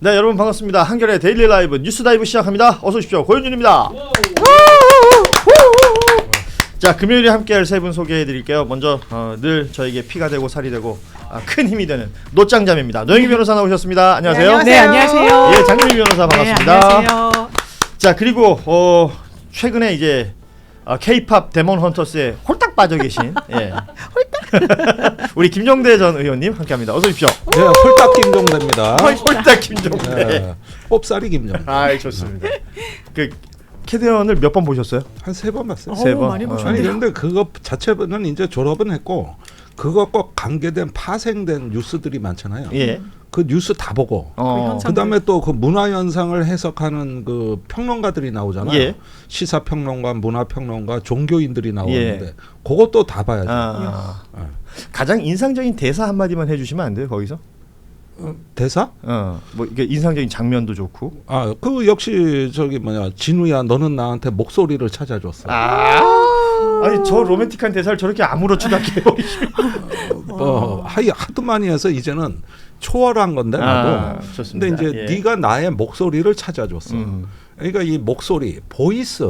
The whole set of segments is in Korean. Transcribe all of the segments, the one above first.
네 여러분 반갑습니다. 한결의 데일리 라이브 뉴스 다이브 시작합니다. 어서 오십시오. 고현준입니다. 자 금요일에 함께할 세 분 소개해드릴게요. 먼저 어, 늘 저에게 피가 되고 살이 되고 아, 큰 힘이 되는 노짱자매입니다. 노영희 변호사 나오셨습니다. 안녕하세요. 네, 안녕하세요. 예, 장민희 변호사 반갑습니다. 네, 안녕하세요. 자 그리고 어, 최근에 이제 K-팝 데몬 헌터스에 홀딱 빠져 계신 예. 우리 김종대 전 의원님 함께합니다. 어서 오십시오. 네, 홀딱 김종대입니다. 홀딱 김종대. 네, 뽑살이 김종대. 아 좋습니다. 그 캐대언을 몇 번 보셨어요? 한 세 번 봤어요. 세 번? 많이 어. 아니 보셨네요. 그런데 그거 자체는 이제 졸업은 했고 그것과 관계된 파생된 뉴스들이 많잖아요. 예. 그 뉴스 다 보고 어. 현상- 그다음에 또 그 문화 현상을 해석하는 그 평론가들이 나오잖아요. 예. 시사 평론가, 문화 평론가, 종교인들이 나오는데 예. 그것도 다 봐야죠. 아, 예. 가장 인상적인 대사 한 마디만 해주시면 안 돼요 거기서? 어, 대사? 어, 뭐 이게 인상적인 장면도 좋고. 아, 그 역시 저기 뭐냐 진우야, 너는 나한테 목소리를 찾아줬어. 아, 아니 저 로맨틱한 대사를 저렇게 아무렇지도 않게 해버리시면. 뭐 하이 하도 많이 해서 이제는 초월한 건데 나도. 아, 좋습니다. 근데 이제 예. 네가 나의 목소리를 찾아줬어. 음. 그러니까 이 목소리, 보이스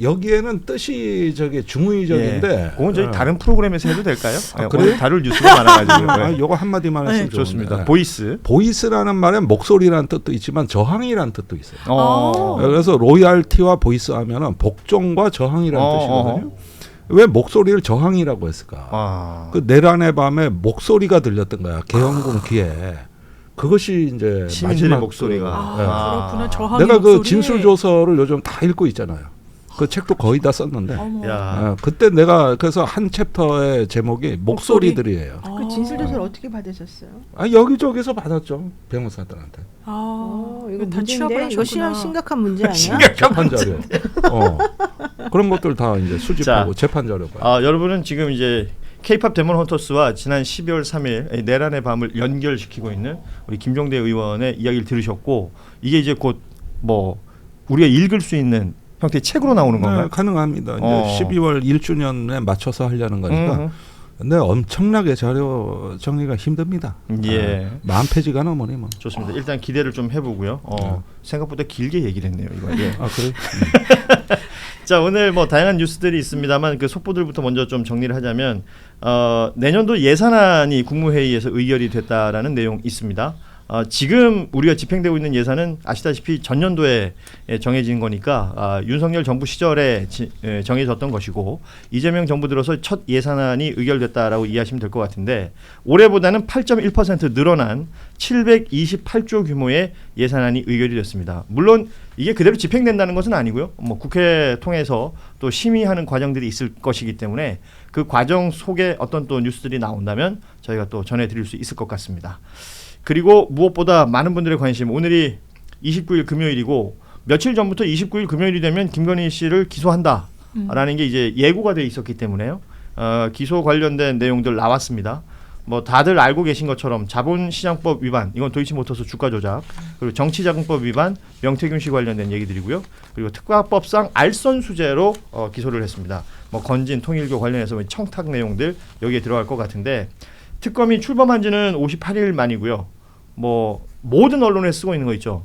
여기에는 뜻이 저기 중의적인데. 예. 그건 저희 어. 다른 프로그램에서 해도 될까요? 아, 예? 오늘 다룰 뉴스가 많아가지고. 아, 예. 요거 한 마디만 했으면 좋은데. 좋습니다. 네. 보이스. 보이스라는 말에 목소리라는 뜻도 있지만 저항이라는 뜻도 있어요. 어. 그래서 로얄티와 보이스 하면은 복종과 저항이라는 어, 뜻이거든요. 왜 목소리를 저항이라고 했을까? 아. 그 내란의 밤에 목소리가 들렸던 거야. 개헌군 귀에. 그것이 이제 시민들의 마지막 목소리가. 그, 예. 아. 그렇구나. 저항 내가 그 목소리에. 진술 조서를 요즘 다 읽고 있잖아요. 그 책도 거의 다 썼는데. 야. 어, 그때 내가 그래서 한 챕터의 제목이 목소리? 목소리들이에요. 아. 그 진술 조사를 어떻게 받으셨어요? 아 여기저기서 받았죠 변호사들한테. 아, 어, 이거 다 취업을 문제인데 이거 하셨구나. 심, 심각한 문제 아니야? 재판 자료. 어. 그런 것들 다 이제 수집하고 재판 자료 봐요. 아, 여러분은 지금 이제 K-팝 데몬 헌터스와 지난 12월 3일 내란의 밤을 연결시키고 있는 우리 김종대 의원의 이야기를 들으셨고 이게 이제 곧 뭐 우리가 읽을 수 있는 형태의 책으로 나오는 건가요? 네, 가능합니다. 이제 어. 12월 1주년에 맞춰서 하려는 거니까. 음, 근데 엄청나게 자료 정리가 힘듭니다. 예. 아, 만 페이지가 넘으니 뭐. 좋습니다. 일단 기대를 좀 해보고요. 어, 생각보다 길게 얘기를 했네요. 이거. 예. 아 그래? 자 오늘 뭐 다양한 뉴스들이 있습니다만 그 속보들부터 먼저 좀 정리를 하자면 어, 내년도 예산안이 국무회의에서 의결이 됐다라는 내용 있습니다. 어, 지금 우리가 집행되고 있는 예산은 아시다시피 전년도에 예, 정해진 거니까 아, 윤석열 정부 시절에 지, 예, 정해졌던 것이고 이재명 정부 들어서 첫 예산안이 의결됐다라고 이해하시면 될 것 같은데 올해보다는 8.1% 늘어난 728조 규모의 예산안이 의결이 됐습니다. 물론 이게 그대로 집행된다는 것은 아니고요. 뭐 국회 통해서 또 심의하는 과정들이 있을 것이기 때문에 그 과정 속에 어떤 또 뉴스들이 나온다면 저희가 또 전해드릴 수 있을 것 같습니다. 그리고 무엇보다 많은 분들의 관심. 오늘이 29일 금요일이고 며칠 전부터 29일 금요일이 되면 김건희 씨를 기소한다라는 게 이제 예고가 돼 있었기 때문에요. 어, 기소 관련된 내용들 나왔습니다. 뭐 다들 알고 계신 것처럼 자본시장법 위반 이건 도이치모터스 주가 조작 그리고 정치자금법 위반 명태균 씨 관련된 얘기들이고요. 그리고 특가법상 알선 수재로 어, 기소를 했습니다. 뭐 건진 통일교 관련해서 뭐 청탁 내용들 여기에 들어갈 것 같은데 특검이 출범한 지는 58일 만이고요 뭐 모든 언론에 쓰고 있는 거 있죠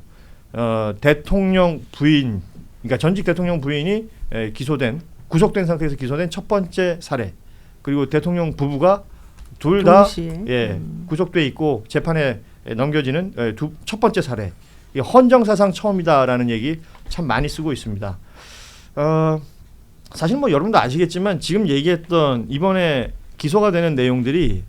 어, 대통령 부인 그러니까 전직 대통령 부인이 에, 기소된 구속된 상태에서 기소된 첫 번째 사례 그리고 대통령 부부가 둘 다. 예, 음. 구속돼 있고 재판에 넘겨지는 예, 두, 첫 번째 사례. 이 헌정 사상 처음이다라는 얘기 참 많이 쓰고 있습니다. 어, 사실 뭐 여러분도 아시겠지만 지금 얘기했던 이번에 기소가 되는 내용들이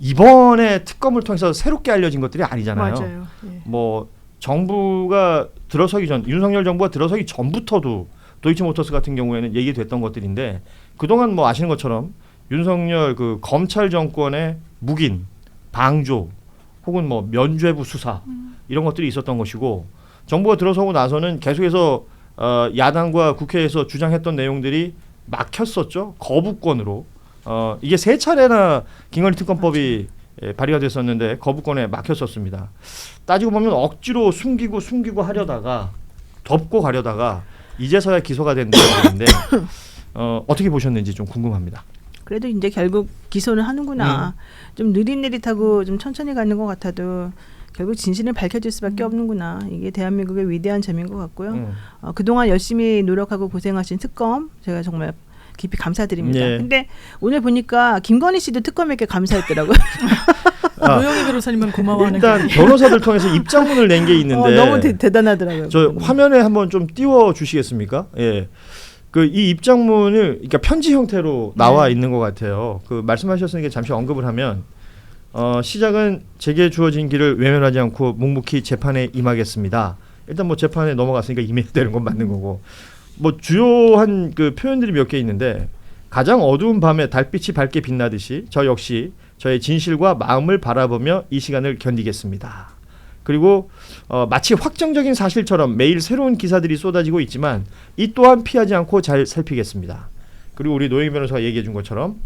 이번에 특검을 통해서 새롭게 알려진 것들이 아니잖아요. 맞아요. 예. 뭐 정부가 들어서기 전 윤석열 정부가 들어서기 전부터도 도이치모터스 같은 경우에는 얘기됐던 것들인데 그동안 뭐 아시는 것처럼 윤석열 그 검찰 정권의 묵인, 방조 혹은 뭐 면죄부 수사 이런 것들이 있었던 것이고 정부가 들어서고 나서는 계속해서 어, 야당과 국회에서 주장했던 내용들이 막혔었죠 거부권으로 어, 이게 세 차례나 김건희 특검법이 예, 발의가 됐었는데 거부권에 막혔었습니다. 따지고 보면 억지로 숨기고 숨기고 하려다가 덮고 가려다가 이제서야 기소가 된 내용인데 어, 어떻게 보셨는지 좀 궁금합니다. 그래도 이제 결국 기소는 하는구나. 좀 느릿느릿하고 좀 천천히 가는 것 같아도 결국 진실은 밝혀질 수밖에 없는구나. 이게 대한민국의 위대한 점인 것 같고요. 음. 어, 그동안 열심히 노력하고 고생하신 특검 제가 정말 깊이 감사드립니다. 예. 근데 오늘 보니까 김건희 씨도 특검에게 감사했더라고요. 아, 노영희 변호사님은 고마워하는 일단 변호사들 통해서 입장문을 낸 게 있는데 어, 너무 대, 대단하더라고요. 저 그거는. 화면에 한번 좀 띄워 주시겠습니까? 예. 그 이 입장문을 그러니까 편지 형태로 나와 네. 있는 것 같아요. 그 말씀하셨으니까 잠시 언급을 하면 어, 시작은 제게 주어진 길을 외면하지 않고 묵묵히 재판에 임하겠습니다. 일단 뭐 재판에 넘어갔으니까 임해야 되는 건 맞는 거고 뭐 주요한 그 표현들이 몇 개 있는데 가장 어두운 밤에 달빛이 밝게 빛나듯이 저 역시 저의 진실과 마음을 바라보며 이 시간을 견디겠습니다. 그리고 어, 마치 확정적인 사실처럼 매일 새로운 기사들이 쏟아지고 있지만 이 또한 피하지 않고 잘 살피겠습니다. 그리고 우리 노영희 변호사가 얘기해 준 것처럼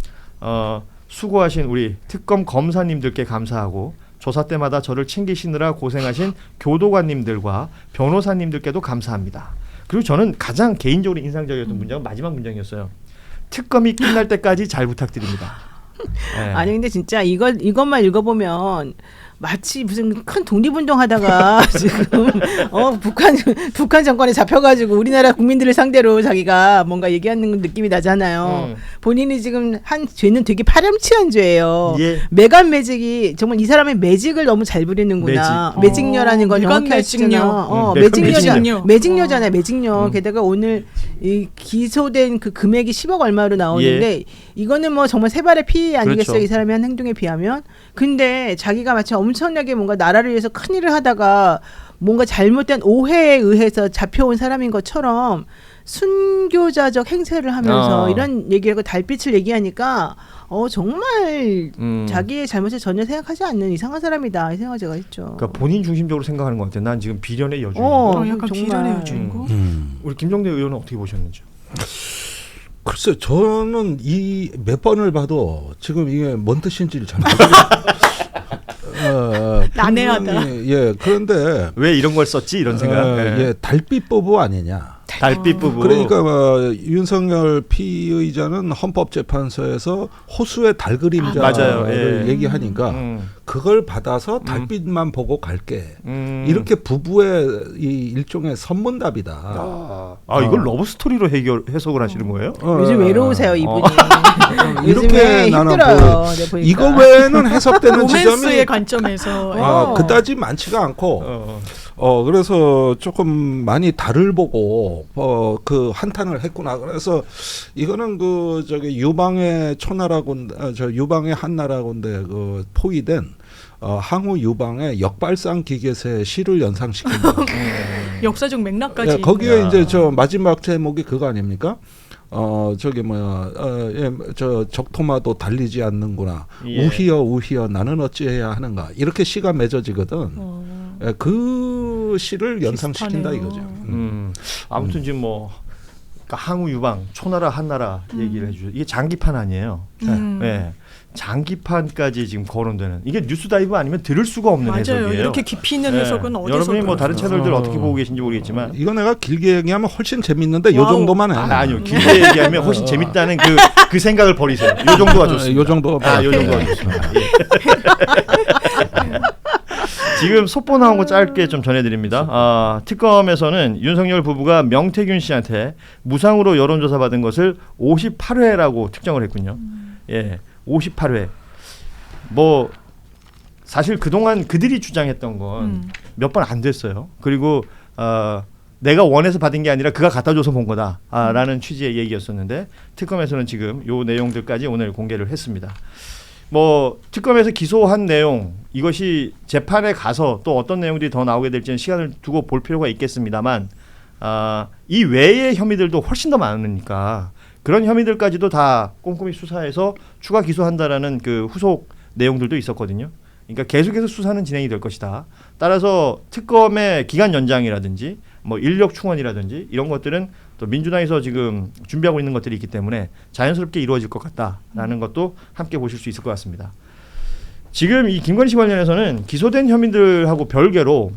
어, 수고하신 우리 특검 검사님들께 감사하고 조사 때마다 저를 챙기시느라 고생하신 교도관님들과 변호사님들께도 감사합니다. 그리고 저는 가장 개인적으로 인상적이었던 문장은 마지막 문장이었어요. 특검이 끝날 때까지 잘 부탁드립니다. 예. 아니 근데 진짜 이거 이것만 읽어보면 마치 무슨 큰 독립운동하다가 지금 어 북한 북한 정권에 잡혀가지고 우리나라 국민들을 상대로 자기가 뭔가 얘기하는 느낌이 나잖아요. 음. 본인이 지금 한 죄는 되게 파렴치한 죄예요. 예. 매간 매직이 정말 이 사람의 매직을 너무 잘 부리는구나. 매직. 매직녀라는 건 어, 정확히 아시잖아요. 매직녀. 어, 음, 매간 매직녀잖아. 매직녀. 매직녀잖아요. 매직녀. 음. 게다가 오늘 이 기소된 그 금액이 10억 얼마로 나오는데 이거는 뭐 정말 세 발의 피 아니겠어요? 그렇죠. 이 사람이 한 행동에 비하면. 근데 자기가 마치 엄청나게 뭔가 나라를 위해서 큰 일을 하다가 뭔가 잘못된 오해에 의해서 잡혀온 사람인 것처럼 순교자적 행세를 하면서 어. 이런 얘기하고 달빛을 얘기하니까 어 정말 음. 자기의 잘못을 전혀 생각하지 않는 이상한 사람이다 이 생각 제가 했죠. 그러니까 본인 중심적으로 생각하는 것 같아요. 난 지금 비련의 여주인. 어, 어, 약간 정말. 비련의 여주인공. 음. 우리 김정대 의원은 어떻게 보셨는지? 글쎄 저는 이 몇 번을 봐도 지금 이게 뭔 뜻인지를 잘 모르겠어요. 어, 난해하다. 예 그런데 왜 이런 걸 썼지 이런 생각. 어, 예. 예 달빛 부부 아니냐. 달빛 부부. 그러니까 뭐 윤석열 피의자는 헌법재판소에서 호수의 달 그림자를 아, 맞아요. 예. 얘기하니까 음, 그걸 받아서 달빛만 보고 갈게. 음. 이렇게 부부의 이 일종의 선문답이다. 아, 아 이걸 러브 스토리로 해결 해석을 하시는 거예요? 어, 요즘 외로우세요 이분이. 이렇게 요즘에 나는 힘들어요. 네. 이거 외에는 해석되는 지점이 로맨스의 관점에서 아, 어. 그다지 많지가 않고 어. 어 그래서 조금 많이 달을 보고 어 그 한탄을 했구나 그래서 이거는 그 저기 유방의 초나라고 아, 저 유방의 한나라고인데 그 포위된 어 항우 유방의 역발상 기계세 시를 연상시킨 거. 역사적 맥락까지 예, 거기에 야. 이제 저 마지막 제목이 그거 아닙니까? 어 저기 뭐야 어 예 저 적토마도 달리지 않는구나 예. 우희여 우희여 나는 어찌해야 하는가 이렇게 시가 맺어지거든 어, 예, 그 시를 연상시킨다 비슷하네요. 이거죠. 음. 음. 아무튼 지금 뭐 그러니까 항우 유방 초나라 한나라 얘기를 해주죠. 이게 장기판 아니에요. 음. 네. 장기판까지 지금 거론되는 이게 뉴스 다이브 아니면 들을 수가 없는 맞아요. 해석이에요. 이렇게 깊이 있는 네. 해석은 어디서 여러분이 뭐 다른? 채널들 어. 어떻게 보고 계신지 모르겠지만 이거 내가 길게 얘기하면 훨씬 재밌는데 요 와우. 정도만 해. 아, 아니요 길게 얘기하면 훨씬 재밌다는 그, 그 생각을 버리세요. 요 정도가 좋습니다. 요 정도. 아, 요 정도가 좋습니다. 예. 지금 속보 나온 거 짧게 좀 전해드립니다. 아, 특검에서는 윤석열 부부가 명태균 씨한테 무상으로 여론조사 받은 것을 58회라고 특정을 했군요. 예, 58회. 뭐 사실 그동안 그들이 주장했던 건 음. 몇번 안 됐어요. 그리고 어, 내가 원해서 받은 게 아니라 그가 갖다 줘서 본 거다라는 취지의 얘기였었는데 특검에서는 지금 요 내용들까지 오늘 공개를 했습니다. 뭐 특검에서 기소한 내용 이것이 재판에 가서 또 어떤 내용들이 더 나오게 될지는 시간을 두고 볼 필요가 있겠습니다만 아, 이 외의 혐의들도 훨씬 더 많으니까 그런 혐의들까지도 다 꼼꼼히 수사해서 추가 기소한다라는 그 후속 내용들도 있었거든요. 그러니까 계속해서 수사는 진행이 될 것이다. 따라서 특검의 기간 연장이라든지 뭐 인력 충원이라든지 이런 것들은 또 민주당에서 지금 준비하고 있는 것들이 있기 때문에 자연스럽게 이루어질 것 같다라는 것도 함께 보실 수 있을 것 같습니다. 지금 이 김건희 씨 관련해서는 기소된 혐의들하고 별개로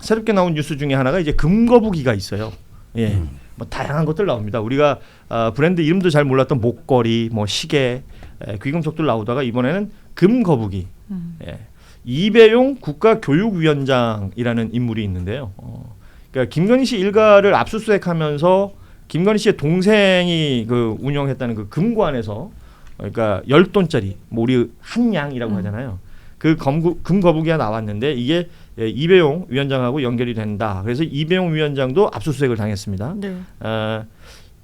새롭게 나온 뉴스 중에 하나가 이제 금거북이가 있어요. 예. 뭐 다양한 것들 나옵니다. 우리가 아, 브랜드 이름도 잘 몰랐던 목걸이, 뭐 시계, 에, 귀금속들 나오다가 이번에는 금거북이. 음. 예. 이배용 국가교육위원장이라는 인물이 있는데요. 어, 그러니까 김건희 씨 일가를 압수수색하면서 김건희 씨의 동생이 그 운영했다는 그 금관에서 그러니까 열 돈짜리 뭐 우리 한양이라고 음. 하잖아요. 그 검구, 금거북이가 나왔는데 이게 예, 이배용 위원장하고 연결이 된다. 그래서 이배용 위원장도 압수수색을 당했습니다. 네. 아,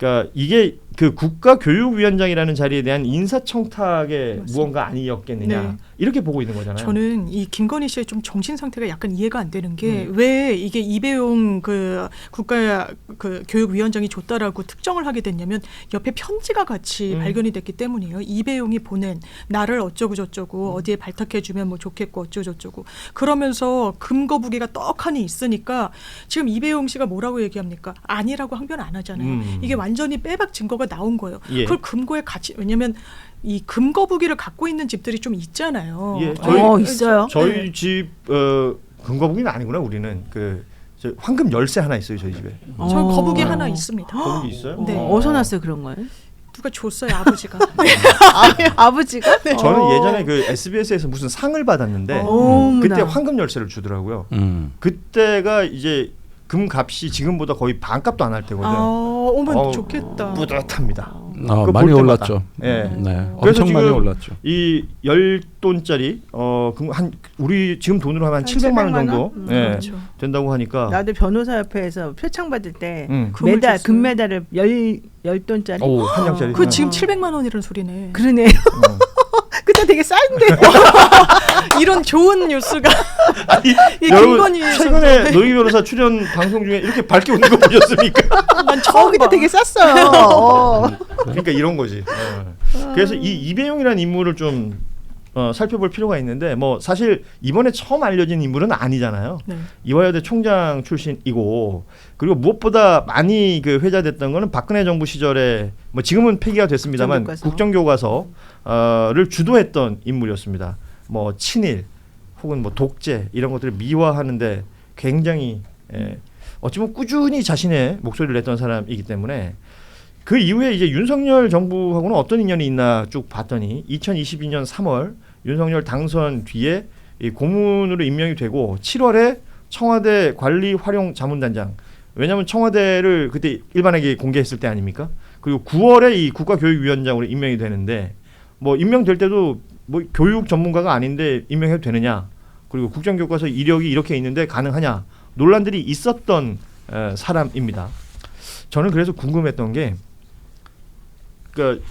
그러니까 이게 그 국가교육위원장이라는 자리에 대한 인사청탁의 맞습니다. 무언가 아니었겠느냐 네. 이렇게 보고 있는 거잖아요. 저는 이 김건희 씨의 좀 정신 상태가 약간 이해가 안 되는 게 음. 왜 이게 이배용 그 국가 그 교육위원장이 줬다라고 특정을 하게 됐냐면 옆에 편지가 같이 음. 발견이 됐기 때문이에요. 이배용이 보낸 나를 어쩌고 저쩌고 음. 어디에 발탁해주면 뭐 좋겠고 어쩌고 저쩌고 그러면서 금거북이가 떡하니 있으니까 지금 이배용 씨가 뭐라고 얘기합니까? 아니라고 항변 안 하잖아요. 음. 이게 완 전히 빼박 증거가 나온 거예요. 예. 그걸 금고에 같이 왜냐면 이 금거북이를 갖고 있는 집들이 좀 있잖아요. 예, 저희- 어 있어요. 저희 집 어, 금거북이는 아니구나 우리는 그 저, 황금 열쇠 하나 있어요 저희 집에. 저 어. 거북이 하나 있습니다. 거북이 있어요? 네. 어, 어디서 났어요 그런 걸? 누가 줬어요 아버지가. 아 버지가? 저는 어. 예전에 그 SBS에서 무슨 상을 받았는데 어머나. 그때 황금 열쇠를 주더라고요. 음. 그때가 이제 금값이 지금보다 거의 반값도 안 할 때거든. 아, 어머 어우, 좋겠다. 뿌듯합니다. 아, 그거 많이 볼 때마다. 올랐죠. 예. 네, 그래서 엄청 많이 지금 올랐죠. 이열 돈짜리 어한 우리 지금 돈으로 하면 한한 700만 원 700만 정도 원? 음, 예, 그렇죠. 된다고 하니까 나도 변호사 협회에서 표창 받을 때 음. 금을 메달 줬어요. 금메달을 열 열 돈짜리. 오, 한 장짜리. 그 어. 지금 700만 원이라는 소리네. 그러네. 어. 그때 되게 싼데. 이런 좋은 뉴스가 아니, 이 여러분 김건희 최근에 노희 변호사 출연 방송 중에 이렇게 밝게 웃는 거 보셨습니까? 난어 처음 그때 봐. 되게 쌌어요. 어. 그러니까 이런 거지. 어. 그래서 이 이배용이라는 인물을 좀 어, 살펴볼 필요가 있는데 뭐 사실 이번에 처음 알려진 인물은 아니잖아요. 네. 이화여대 총장 출신이고 그리고 무엇보다 많이 그 회자됐던 거는 박근혜 정부 시절에 뭐 지금은 폐기가 됐습니다만 국정교과서. 국정교과서 를 주도했던 인물이었습니다. 뭐 친일 혹은 뭐 독재 이런 것들을 미화하는데 굉장히 예, 어찌 보면 꾸준히 자신의 목소리를 냈던 사람이기 때문에 그 이후에 이제 윤석열 정부하고는 어떤 인연이 있나 쭉 봤더니 2022년 3월 윤석열 당선 뒤에 이 고문으로 임명이 되고 7월에 청와대 관리 활용 자문단장 왜냐하면 청와대를 그때 일반에게 공개했을 때 아닙니까? 그리고 9월에 이 국가교육위원장으로 임명이 되는데 뭐 임명될 때도 뭐 교육 전문가가 아닌데 임명해도 되느냐? 그리고 국정교과서 이력이 이렇게 있는데 가능하냐? 논란들이 있었던 에, 사람입니다. 저는 그래서 궁금했던 게 그러니까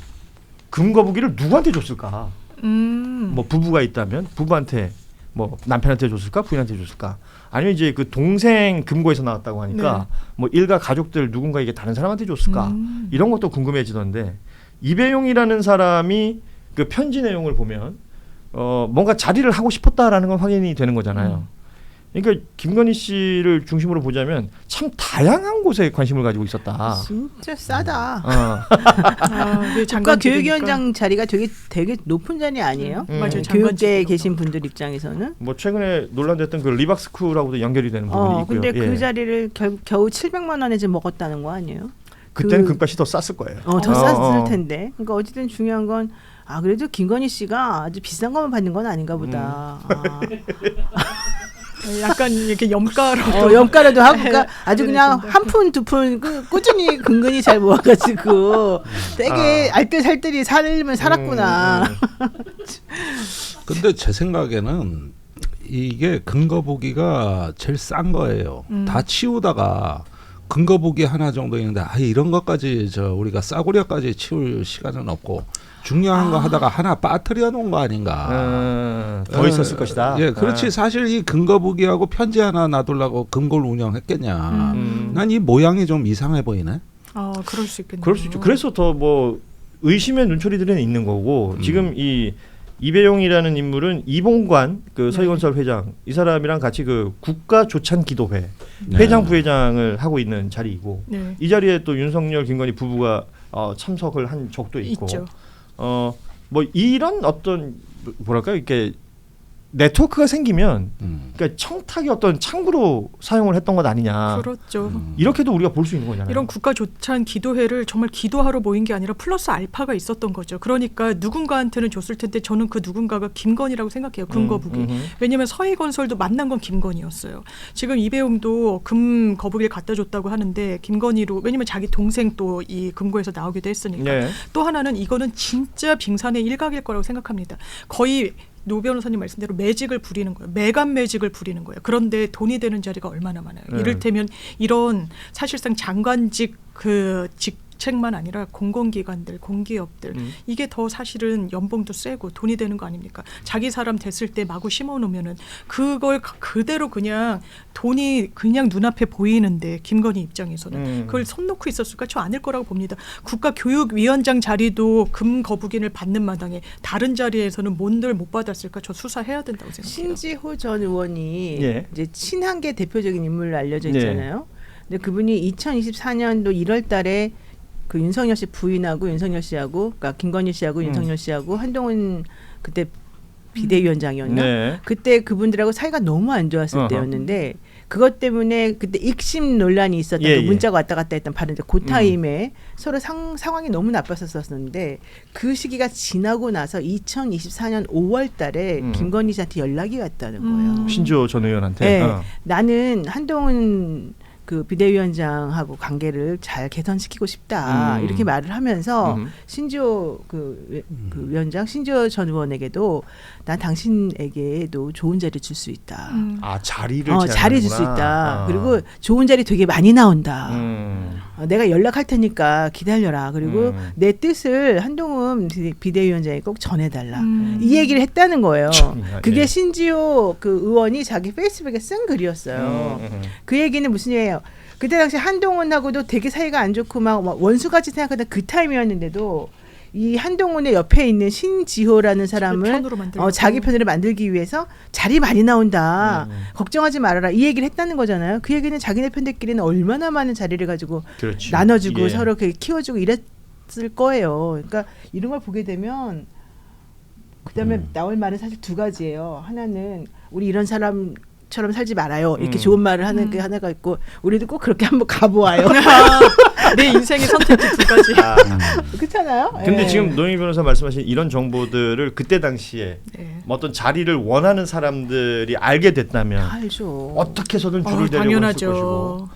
금거북이를 누구한테 줬을까? 음. 뭐 부부가 있다면 부부한테 뭐 남편한테 줬을까 부인한테 줬을까 아니면 이제 그 동생 금고에서 나왔다고 하니까 뭐 일가 가족들 누군가에게 다른 사람한테 줬을까 음. 이런 것도 궁금해지던데 이배용이라는 사람이 그 편지 내용을 보면 어 뭔가 자리를 하고 싶었다라는 건 확인이 되는 거잖아요. 그러니까 김건희 씨를 중심으로 보자면 참 다양한 곳에 관심을 가지고 있었다. 진짜 싸다. 어. 아, 국가 장관직이니까. 교육위원장 자리가 되게 되게 높은 자리 아니에요? 음. 맞아요. 교육대에 장관직이니까. 계신 분들 입장에서는. 뭐 최근에 논란됐던 그 리박스쿨하고도 연결이 되는 부분이 어, 있고요. 근데 예. 그 자리를 결, 겨우 700만 원에 지금 먹었다는 거 아니에요? 그때는 그- 금값이 더 쌌을 거예요. 어, 더 어, 쌌을 어. 텐데. 그러니까 어쨌든 중요한 건 아, 그래도 김건희 씨가 아주 비싼 것만 받는 건 아닌가 보다. 음. 약간 이렇게 염가로 아, 어, 염가라도 하고 그러니까 아주 네, 그냥 네. 한푼두푼 꾸준히 근근히 잘 모아가지고 되게 아. 알뜰살뜰히 살면 살았구나. 음, 음. 근데 제 생각에는 이게 근거 보기가 제일 싼 거예요. 음. 다 치우다가 근거보기 하나 정도 있는데 아 이런 것까지 저 우리가 싸구려까지 치울 시간은 없고 중요한 거 하다가 하나 빠뜨려 놓은 거 아닌가. 음, 더 어, 있었을 것이다. 예, 그렇지. 아. 사실 이 근거보기하고 편지 하나 놔두려고 금고를 운영했겠냐. 음. 난이 모양이 좀 이상해 보이네. 아, 그럴 수 있겠네요. 그럴 수 있죠. 그래서 더 뭐 의심의 눈초리들은 있는 거고 음. 지금 이 이배용이라는 인물은 이봉관 그 서희건설 회장 이 사람이랑 같이 그 국가조찬기도회 네. 회장 부회장을 하고 있는 자리이고 네. 이 자리에 또 윤석열 김건희 부부가 어, 참석을 한 적도 있고 있죠. 어뭐 이런 어떤 뭐랄까 이렇게 네트워크가 생기면 음. 그러니까 청탁이 어떤 창구로 사용을 했던 것 아니냐. 그렇죠. 음. 이렇게도 우리가 볼 수 있는 거잖아요. 이런 국가 조찬 기도회를 정말 기도하러 모인 게 아니라 플러스 알파가 있었던 거죠. 그러니까 누군가한테는 줬을 텐데 저는 그 누군가가 김건희라고 생각해요. 금거북이. 음, 음. 왜냐하면 서해건설도 만난 건 김건희였어요. 지금 이배용도 금 거북이를 갖다 줬다고 하는데 김건희로 왜냐면 자기 동생 또 이 금고에서 나오기도 했으니까. 네. 또 하나는 이거는 진짜 빙산의 일각일 거라고 생각합니다. 거의 노 변호사님 말씀대로 매직을 부리는 거예요. 매간 매직을 부리는 거예요. 그런데 돈이 되는 자리가 얼마나 많아요. 네. 이를테면 이런 사실상 장관직 그 직 책만 아니라 공공기관들, 공기업들 음. 이게 더 사실은 연봉도 세고 돈이 되는 거 아닙니까? 자기 사람 됐을 때 마구 심어 놓으면은 그걸 그- 그대로 그냥 돈이 그냥 눈앞에 보이는데 김건희 입장에서는 음. 그걸 손 놓고 있었을까? 저 아닐 거라고 봅니다. 국가 교육위원장 자리도 금 거북인을 받는 마당에 다른 자리에서는 뭔들 못 받았을까? 저 수사해야 된다고 생각해요. 신지호 전 의원이 예. 이제 친한계 대표적인 인물로 알려져 네. 있잖아요. 근데 그분이 2024년도 1월 달에 그 윤석열 씨 부인하고 윤석열 씨하고 그러니까 김건희 씨하고 음. 윤석열 씨하고 한동훈 그때 비대위원장이었나? 네. 그때 그분들하고 사이가 너무 안 좋았을 어허. 때였는데 그것 때문에 그때 익심 논란이 있었던 예, 그 예. 문자가 왔다 갔다 했던 바른데 그 타임에 서로 상, 상황이 너무 나빴었었는데 그 시기가 지나고 나서 2024년 5월 달에 음. 김건희 씨한테 연락이 왔다는 음. 거예요. 신지호 전 의원한테. 네, 어. 나는 한동훈 그 비대위원장하고 관계를 잘 개선시키고 싶다 음. 이렇게 말을 하면서 음. 신지호 그, 위- 그 위원장 신지호 전 의원에게도 난 당신에게도 좋은 자리 줄 수 있다. 음. 아 자리를 어, 자리 줄 수. 있다. 아. 그리고 좋은 자리 되게 많이 나온다. 음. 어, 내가 연락할 테니까 기다려라. 그리고 음. 내 뜻을 한동훈 비- 비대위원장에 꼭 전해달라. 음. 이 얘기를 했다는 거예요. 참나, 그게 예. 신지호 그 의원이 자기 페이스북에 쓴 글이었어요. 음, 음. 그 얘기는 무슨 얘기예요? 그때 당시 한동훈하고도 되게 사이가 안 좋고 막, 막 원수같이 생각하던 그 타임이었는데도 이 한동훈의 옆에 있는 신지호라는 사람을. 어, 자기 편으로 만들기 위해서 자리 많이 나온다. 음. 걱정하지 말아라. 이 얘기를 했다는 거잖아요. 그 얘기는 자기네 편들끼리는 얼마나 많은 자리를 가지고 그렇지. 나눠주고 예. 서로 키워주고 이랬을 거예요. 그러니까 이런 걸 보게 되면 그다음에 음. 나올 말은 사실 두 가지예요. 하나는 우리 이런 사람 처럼 살지 말아요. 이렇게 음. 좋은 말을 하는 게 하나가 있고 우리도 꼭 그렇게 한번 가보아요. 내 인생의 선택지 두 가지. 아, 그렇잖아요. 근데 예. 지금 노영희 변호사 말씀하신 이런 정보들을 그때 당시에 네. 뭐 어떤 자리를 원하는 사람들이 알게 됐다면 알죠. 어떻게 해서든 줄을 어, 대려고 했을 당연하죠. 것이고